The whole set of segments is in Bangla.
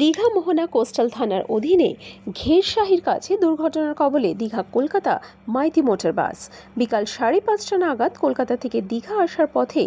দীঘা মোহনা কোস্টাল থানার অধীনে ঘেরশাহির কাছে দুর্ঘটনার কবলে দীঘা কলকাতা মাইতি মোটর বাস। বিকাল সাড়ে পাঁচটা নাগাদ কলকাতা থেকে দীঘা আসার পথে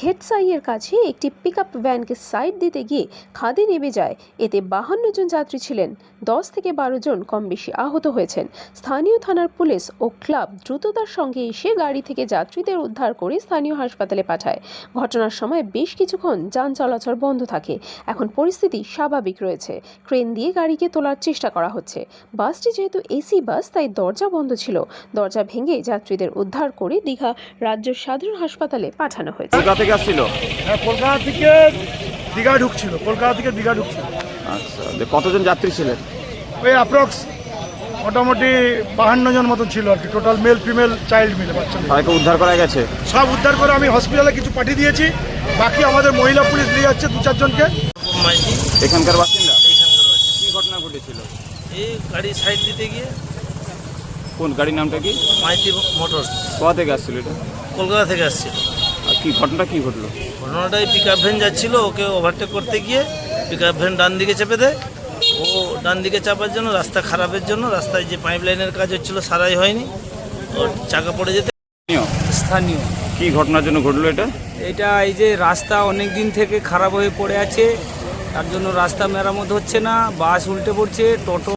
ঘেটসাইয়ের কাছে একটি পিক আপ ভ্যানকে সাইড দিতে গিয়ে খাদে নেমে যায়। এতে বাহান্ন জন যাত্রী ছিলেন। দশ থেকে বারো জন কম বেশি আহত হয়েছেন। স্থানীয় থানার পুলিশ ও ক্লাব দ্রুততার সঙ্গে এসে গাড়ি থেকে যাত্রীদের উদ্ধার করে স্থানীয় হাসপাতালে পাঠায়। ঘটনার সময় বেশ কিছুক্ষণ যান চলাচল বন্ধ থাকে। এখন পরিস্থিতি স্বাভাবিক রয়েছে। ক্রেন দিয়ে গাড়িকে তোলার চেষ্টা করা হচ্ছে। বাসটি যেহেতু এসি বাস তাই দরজা বন্ধ ছিল। দরজা ভেঙে যাত্রীদের উদ্ধার করে দীঘা রাজ্য সাধারণ হাসপাতালে পাঠানো হয়েছে। কলকাতা থেকে আসছিল? হ্যাঁ কলকাতা থেকে দীঘা ঢুকছিল। কলকাতা থেকে দীঘা ঢুকছিল। আচ্ছা কতজন যাত্রী ছিলেন? ওই অ্যাপ্রক্স মোটামুটি বাহান্ন জন মতন ছিল আর কি। টোটাল মেল ফিমেল চাইল্ড মিলে বাচ্চা সবাইকে উদ্ধার করা গেছে? সব উদ্ধার করে আমি হসপিটালে কিছু পাঠিয়ে দিয়েছি। বাকি আমাদের মহিলা পুলিশ নিয়ে যাচ্ছে দু চারজনকে মাইতি। এখানকার বাসিন্দা? এইখানকার বাসিন্দা। কি ঘটনা ঘটেছিল? এই গাড়ি সাইড দিতে গিয়ে কোন গাড়ির নামটা কি? মাইতি মোটরস। কোথা থেকে আসছিল এটা? কলকাতা থেকে আসছিল। আর কি ঘটনাটা কি ঘটলো? ঘটনাটাই পিক আপ ভ্যান যাচ্ছিল ওকে ওভারটেক করতে গিয়ে পিক আপ ভ্যান ডান দিকে চেপে দেয়। ও ডান দিকে চাপার জন্য রাস্তা খারাপের জন্য রাস্তায় যে পাইপ লাইনের কাজ হচ্ছিল সারাই হয়নি। ওর চাকা পড়ে যেতে স্থানীয়? কি ঘটনার জন্য ঘটলো এটা? এটা এই যে রাস্তা অনেক দিন থেকে খারাপ হয়ে পড়ে আছে। তার জন্য রাস্তা মেরামত হচ্ছে না বাস উল্টে পড়ছে টোটো